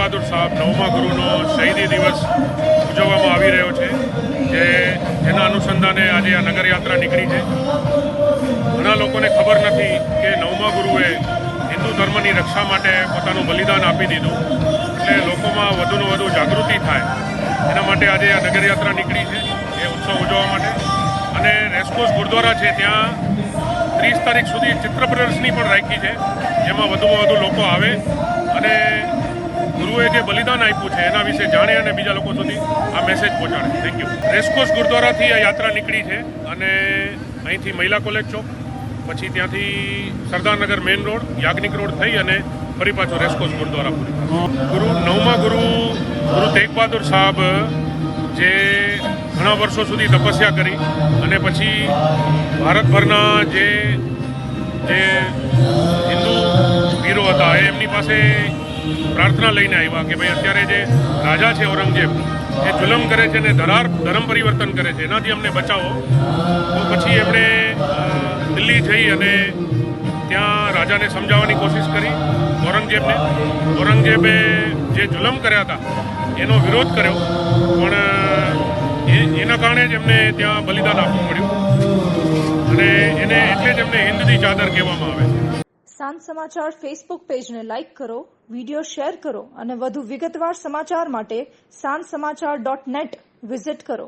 બહાદુર સાહેબ નવમા ગુરુનો શહીદી દિવસ ઉજવવામાં આવી રહ્યો છે, જે જેના અનુસંધાને આજે આ નગરયાત્રા નીકળી છે. ઘણા લોકોને ખબર નથી કે નવમા ગુરુએ હિન્દુ ધર્મની રક્ષા માટે પોતાનું બલિદાન આપી દીધું. એટલે લોકોમાં વધુને વધુ જાગૃતિ થાય. એના માટે આજે આ નગરયાત્રા નીકળી છે, એ ઉત્સવ ઉજવવા માટે. અને રેસકોર્સ ગુરુદ્વારા છે, ત્યાં ત્રીસ તારીખ સુધી ચિત્ર પ્રદર્શની પણ રાખી છે, જેમાં વધુમાં વધુ લોકો આવે. અને ગુરુએ જે બલિદાન આપ્યું છે, એના વિશે જાણે અને બીજા લોકો સુધી આ મેસેજ પહોંચાડે. થેન્ક યુ રેસકોર્સ ગુરુદ્વારાથી આ યાત્રા નીકળી છે અને અહીંથી મહિલા કોલેજ ચોક, પછી ત્યાંથી Sardarnagar main road, Yagnik road થઈ અને ફરી પાછો રેસકોર્સ ગુરુદ્વારા ગુરુ નવમા ગુરુ ગુરુ તેગ બહાદુર સાહેબ, જે ઘણા વર્ષો સુધી તપસ્યા કરી અને પછી ભારતભરના જે જે હિન્દુ વીરો હતા, એ એમની પાસે પ્રાર્થના લઈને આવ્યા કે ભાઈ અત્યારે જે રાજા છે ઔરંગઝેબ, એ જુલમ કરે છે ને ધરાર, ધર્મ પરિવર્તન કરે છે. એનાથી અમને બચાવો. તો પછી એમણે દિલ્હી જઈ અને ત્યાં રાજાને સમજાવવાની કોશિશ કરી ઔરંગઝેબને. ઔરંગઝેબે જે જુલમ કર્યા હતા, એનો વિરોધ કર્યો. પણ એના કારણે જ એમને ત્યાં બલિદાન આપવું પડ્યું અને એને એટલે જ એમને હિન્દની ચાદર કહેવામાં આવે છે. સાંજ સમાચાર ફેસબુક પેજને લાઇક કરો વીડિયો શેર કરો અને વધુ વિગતવાર સમાચાર માટે સાંજ સમાચાર ડોટ નેટ વિઝિટ કરો.